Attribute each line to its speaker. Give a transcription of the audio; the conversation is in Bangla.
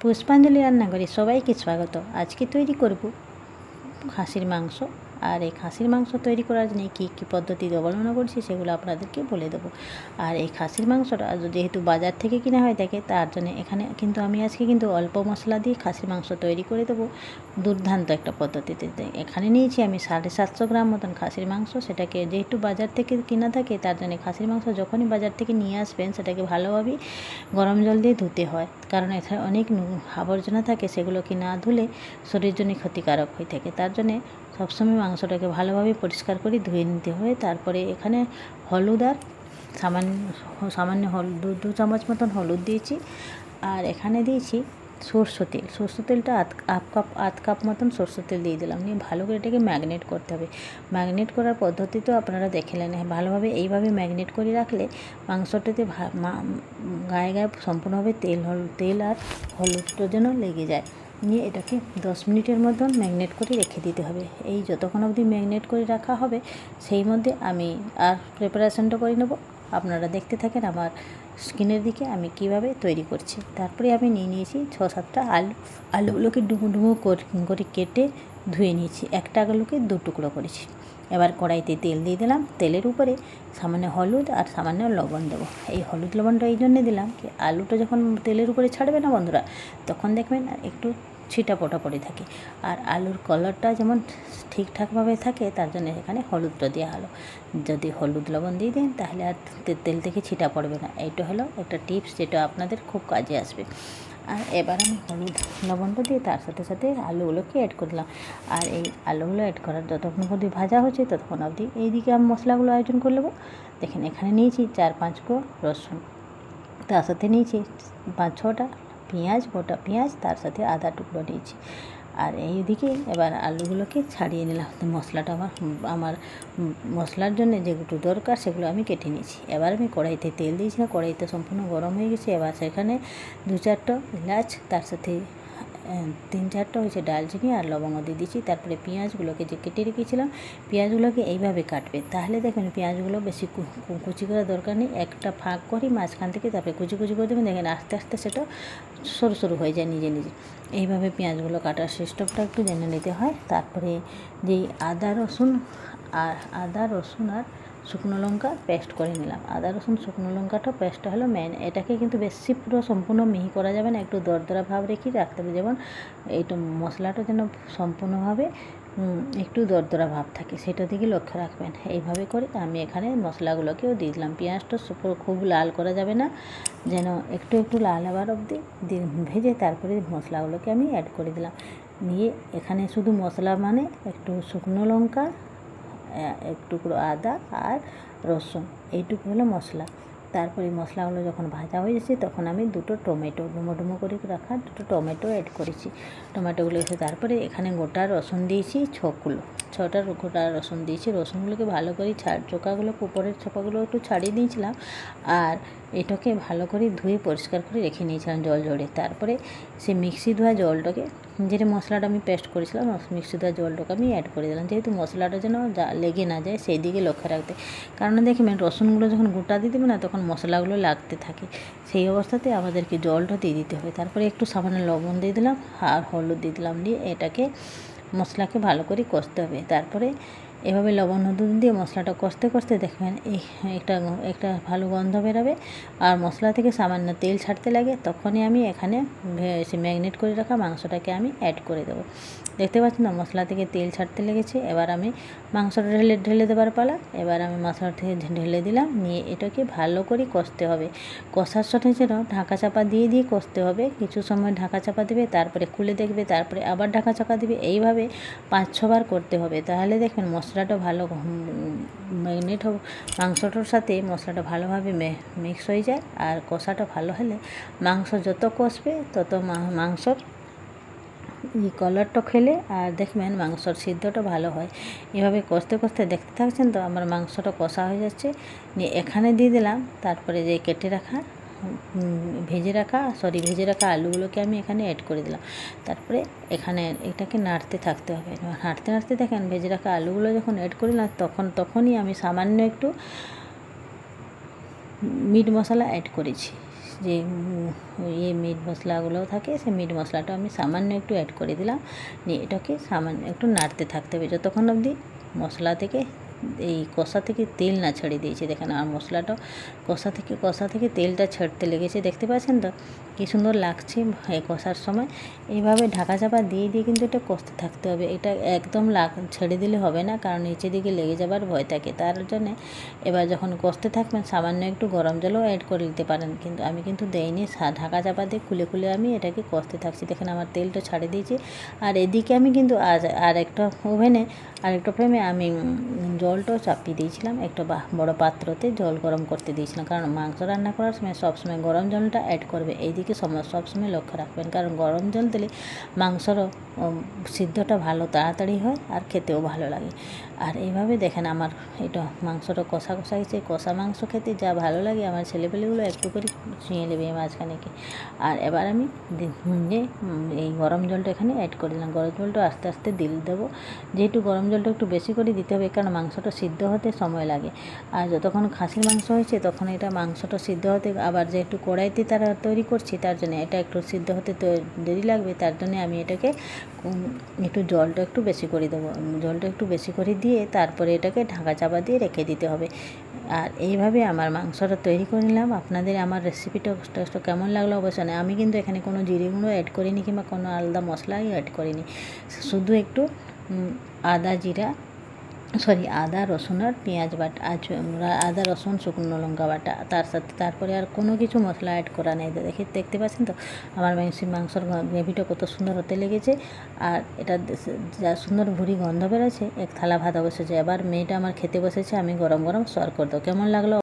Speaker 1: পুষ্পাঞ্জলি রান্নাঘরে সবাইকে স্বাগত। আজকে তৈরি করব খাসির মাংস। আর এই খাসির মাংস তৈরি করার জন্য কী কী পদ্ধতি অবলম্বন করছি সেগুলো আপনাদেরকে বলে দেবো। আর এই খাসির মাংসটা যেহেতু বাজার থেকে কিনা হয় থাকে তার জন্য এখানে কিন্তু আমি আজকে কিন্তু অল্প মশলা দিয়ে খাসির মাংস তৈরি করে দেবো দুর্দান্ত একটা পদ্ধতিতে। এখানে নিয়েছি আমি সাড়ে সাতশো গ্রাম মতন খাসির মাংস। সেটাকে যেহেতু বাজার থেকে কিনা থাকে, তার জন্য খাসির মাংস যখনই বাজার থেকে নিয়ে আসবেন, সেটাকে ভালোভাবে গরম জল দিয়ে ধুতে হয়। কারণ এখানে অনেক আবর্জনা থাকে সেগুলো কি না ধুলে শরীরের জন্য ক্ষতিকারক হয়ে থাকে। তার জন্যে সবসময় মাংসটাকে ভালোভাবে পরিষ্কার করে ধুয়ে নিতে হয় তারপরে এখানে হলুদ আর সামান্য সামান্য হলুদ, দু চামচ মতন হলুদ দিয়েছি। আর এখানে দিয়েছি সরষে তেল। সরষে তেলটা আধ কাপ আধ কাপ মতন সরষের তেল দিয়ে দিলাম। নিয়ে ভালো করে এটাকে ম্যাগনেট করতে হবে। ম্যাগনেট করার পদ্ধতি তো আপনারা দেখলেন ভালোভাবে এইভাবে ম্যাগনেট করে রাখলে মাংসটাতে গায়ে গায়ে সম্পূর্ণভাবে তেল, হল, তেল আর হলুদটা যেন লেগে যায়। নিয়ে এটাকে দশ মিনিটের মতন ম্যাগনেট করে রেখে দিতে হবে। এই যতক্ষণ অবধি ম্যাগনেট করে রাখা হবে, সেই মধ্যে আমি আর প্রিপারেশনটা করে নেব। আপনারা দেখতে থাকেন আমার স্কিনের দিকে আমি কীভাবে তৈরি করছি। তারপরে আমি নিয়ে নিয়েছি ছ সাতটা আলু। আলুগুলোকে ডুমো ডুমো করে কেটে ধুয়ে নিয়েছি। একটা আলুকে দু টুকরো করেছি। এবার কড়াইতে তেল দিয়ে দিলাম। তেলের উপরে সামান্য হলুদ আর সামান্য লবণ দেবো। এই হলুদ লবণটা এই জন্যে দিলাম কি, আলুটা যখন তেলের উপরে ছাড়বে না বন্ধুরা, তখন দেখবেন একটু ছিটা পোটা পড়ে থাকে। আর আলুর কালারটা যেমন ঠিকঠাকভাবে থাকে, তার জন্য এখানে হলুদটা দেওয়া হলো। যদি হলুদ লবণ দিয়ে দেন, তাহলে আর তেল থেকে ছিটা পড়বে না। এইটা হলো একটা টিপস, যেটা আপনাদের খুব কাজে আসবে। আর এবার আমি হলুদ লবণটা দিয়ে তার সাথে সাথে আলুগুলোকে অ্যাড করলাম আর এই আলুগুলো অ্যাড করার যতক্ষণ অবধি ভাজা হচ্ছে ততক্ষণ অবধি এইদিকে আমি মশলাগুলো আয়োজন করে নেব। দেখেন এখানে নিয়েছি চার পাঁচ কো রসুন, তার সাথে নিয়েছি পাঁচ ছটা পেঁয়াজ, গোটা পেঁয়াজ, তার সাথে আদা টুকরো নিয়েছি। আর এইদিকে এবার আলুগুলোকে ছাড়িয়ে নিলাম। মশলাটা আমার আমার মশলার জন্য যেগুলো দরকার সেগুলো আমি কেটে নিয়েছি। এবার আমি কড়াইতে তেল দিয়েছিলাম কড়াইতে সম্পূর্ণ গরম হয়ে গেছে। এবার সেখানে দু চারটা এলাচ, তার সাথে তিন চারটা হয়েছে ডালচিনি আর লবঙ্গ দিয়ে দিয়েছি। তারপরে পেঁয়াজগুলোকে যে কেটে রেখেছিলাম, পেঁয়াজগুলোকে এইভাবে কাটবে। তাহলে দেখবেন পেঁয়াজগুলো বেশি কুচি করার দরকার নেই। একটা ফাঁক করি মাঝখান থেকে তারপরে কুচি কুচি করে দেবেন। দেখেন আস্তে আস্তে সেটা সরু সরু হয়ে যায় নিজে নিজে। এইভাবে পেঁয়াজগুলো কাটার সিস্টেমটা একটু জেনে নিতে হয়। তারপরে যেই আদা রসুন আর আদা রসুন আর শুকনো লঙ্কা পেস্ট করে নিলাম। আদা, রসুন, শুকনো লঙ্কাটা পেস্টটা হলো মেন এটাকে কিন্তু বেশি পুরো সম্পূর্ণ মিহি করা যাবে না, একটু দরদরা ভাব রেখে রাখতে হবে। যেমন এইটা মশলাটা যেন সম্পূর্ণভাবে একটু দরদরা ভাব থাকে, সেটা দিকে লক্ষ্য রাখবেন। এইভাবে করে আমি এখানে মশলাগুলোকেও দিয়ে দিলাম। পেঁয়াজটা খুব লাল করা যাবে না, যেন একটু একটু লাল হবার অবধি ভেজে তারপরে মশলাগুলোকে আমি অ্যাড করে দিলাম। নিয়ে এখানে শুধু মশলা মানে একটু শুকনো লঙ্কা এক টুকরো আদা আর রসুন, এইটুকু হলো মশলা। তারপরে মশলাগুলো যখন ভাজা হয়ে যাচ্ছে তখন আমি দুটো টমেটো ডুমো ডুমো করে রাখা দুটো টমেটো অ্যাড করেছি। টমেটোগুলো এসে তারপরে এখানে গোটা রসুন দিয়েছি ছগুলো ছটা গোটা রসুন দিয়েছি। রসুনগুলোকে ভালো করে ছাড়, চোকাগুলো, উপরের ছোকাগুলো একটু ছাড়িয়ে দিয়েছিলাম। আর এটাকে ভালো করে ধুয়ে পরিষ্কার করে রেখে নিয়েছিলাম জল জড়ে তারপরে সে মিক্সি ধোয়া জলটাকে, যেটা মশলাটা আমি পেস্ট করেছিলাম মিক্সি ধোয়া জলটাকে আমি অ্যাড করে দিলাম। যেহেতু মশলাটা যেন লেগে না যায়, সেই দিকে লক্ষ্য রাখতে। কারণ দেখবেন, রসুনগুলো যখন গোটা দিয়ে দেবে না, তখন মশলাগুলো লাগতে থাকে। সেই অবস্থাতে আমাদেরকে জলটা দিয়ে দিতে হবে। তারপরে একটু সামান্য লবণ দিয়ে দিলাম, আর হলুদ দিয়ে দিলাম। দিয়ে এটাকে মশলাকে ভালো করে কষতে হবে। তারপরে এভাবে লবণ, হলুদ দিয়ে মশলাটা কষতে কষতে দেখবেন এই একটা একটা ভালো গন্ধ বেরোবে। আর মশলা থেকে সামান্য তেল ছাড়তে লাগে, তখনই আমি এখানে সে ম্যাগনেট করে রাখা মাংসটাকে আমি অ্যাড করে দেবো। দেখতে পাচ্ছেন না মশলা থেকে তেল ছাড়তে লেগেছে। এবার আমি মাংসটা ঢেলে ঢেলে দেবার পালা। এবার আমি মশলা থেকে ঢেলে দিলাম। নিয়ে এটাকে ভালো করে কষতে হবে। কষার সাথে যেন ঢাকা চাপা দিয়ে দিয়ে কষতে হবে। কিছু সময় ঢাকা চাপা দেবে, তারপরে খুলে দেখবে, তারপরে আবার ঢাকা চাপা দেবে। এইভাবে পাঁচ ছবার করতে হবে। তাহলে দেখবেন মশলাটা ভালো ম্যাগনেট মাংসটার সাথে মশলাটা ভালোভাবে মিক্স হয়ে যায়। আর কষাটা ভালো হলে মাংস যত কষবে, তত মাংসর এই কলারটা খেলে, আর দেখবেন মাংসর সিদ্ধটা ভালো হয়। এভাবে কষতে কষতে দেখতে থাকছেন তো, আমার মাংসটা কষা হয়ে যাচ্ছে। নিয়ে এখানে দিয়ে দিলাম, তারপরে যে কেটে রাখা ভেজে রাখা সরি ভেজে রাখা আলুগুলোকে আমি এখানে অ্যাড করে দিলাম। তারপরে এখানে এটাকে নাড়তে থাকতে হবে। নাড়তে নাড়তে দেখেন ভেজে রাখা আলুগুলো যখন অ্যাড করলাম তখন, তখনই আমি সামান্য একটু মিট মশলা অ্যাড করেছি। যে ইয়ে মিট মশলাগুলো থাকে, সেই মিট মশলাটা আমি সামান্য একটু অ্যাড করে দিলাম। নিয়ে এটাকে সামান্য একটু নাড়তে থাকতে হবে। যতক্ষণ অবধি মশলা থেকে এই কষা থেকে তেল না ছেড়ে দিয়েছে। দেখেন আর মশলাটা কষা থেকে কষা থেকে তেলটা ছাড়তে লেগেছে। দেখতে পাচ্ছেন তো? কী সুন্দর লাগছে কষার সময়। এইভাবে ঢাকা চাপা দিয়ে দিয়ে কিন্তু এটা কষতে থাকতে হবে। এটা একদম লাগ ছেড়ে দিলে হবে না কারণ নিচে দিকে লেগে যাবার ভয় থাকে। তার জন্যে এবার যখন কষতে থাকবেন সামান্য একটু গরম জলও অ্যাড করে দিতে পারেন। কিন্তু আমি কিন্তু দেইনি। ঢাকা চাপা দিয়ে খুলে খুলে আমি এটাকে কষতে থাকছি। দেখেন আমার তেলটা ছাড়ে দিয়েছি। আর এদিকে আমি কিন্তু আর একটা ওভেনে আর একটা ফ্রেমে আমি উম, জলটাও চাপিয়ে দিয়েছিলাম। একটা বড় পাত্রতে জল গরম করতে দিয়েছিলাম। কারণ মাংস রান্না করার সময় সবসময় গরম জলটা অ্যাড করবে। এইদিকে সময় সবসময় লক্ষ্য রাখবেন। কারণ গরম জল দিলে মাংসরও উম, সিদ্ধটা ভালো তাড়াতাড়ি হয় আর খেতেও ভালো লাগে। আর এইভাবে দেখেন আমার এটা মাংসটা কষা কষা হয়েছে। কষা মাংস খেতে যা ভালো লাগে আমার ছেলেপেলেগুলো একটু করে ছুঁয়ে নেবে এই মাঝখানেকে আর এবার আমি যে এই গরম জলটা এখানে অ্যাড করে দিলাম। গরম জলটা আস্তে আস্তে দিল দেবো। যেহেতু গরম জলটা একটু বেশি করে দিতে হবে কারণ মাংসটা সিদ্ধ হতে সময় লাগে। আর যতক্ষণ খাসির মাংস হয়েছে, তখন এটা মাংসটা সিদ্ধ হতে, আবার যে একটু কড়াইতে তারা তৈরি করছি, তার জন্য এটা একটু সিদ্ধ হতে দেরি লাগবে, তার জন্য আমি এটাকে একটু জলটা একটু বেশি করে দেবো। জলটা একটু বেশি করে দিয়ে তারপরে এটাকে ঢাকা চাপা দিয়ে রেখে দিতে হবে। আর এইভাবে আমার মাংসটা তৈরি করে নিলাম। আপনাদের আমার রেসিপিটা কেমন লাগল অবশ্যই আমি কিন্তু এখানে কোনো জিরে গুঁড়ো অ্যাড করিনি কিংবা কোনো আলাদা মশলাই অ্যাড করিনি। শুধু একটু আদা জিরা সরি, আদা, রসুন আর পেঁয়াজ বাটা, আজ আদা, রসুন, শুকনো লঙ্কা বাটা, তার সাথে তারপরে আর কোনো কিছু মশলা অ্যাড করা নেই। দেখে দেখতে পাচ্ছেন তো? আমার মাংস মাংসর গ্রেভিটা কত সুন্দর হতে লেগেছে। আর এটা যা সুন্দর ভুড়ি গন্ধ বেরোচ্ছে, এক থালা ভাত বসেছে এবার মেয়েটা আমার খেতে বসেছে, আমি গরম গরম সর করে দেবো। কেমন লাগল?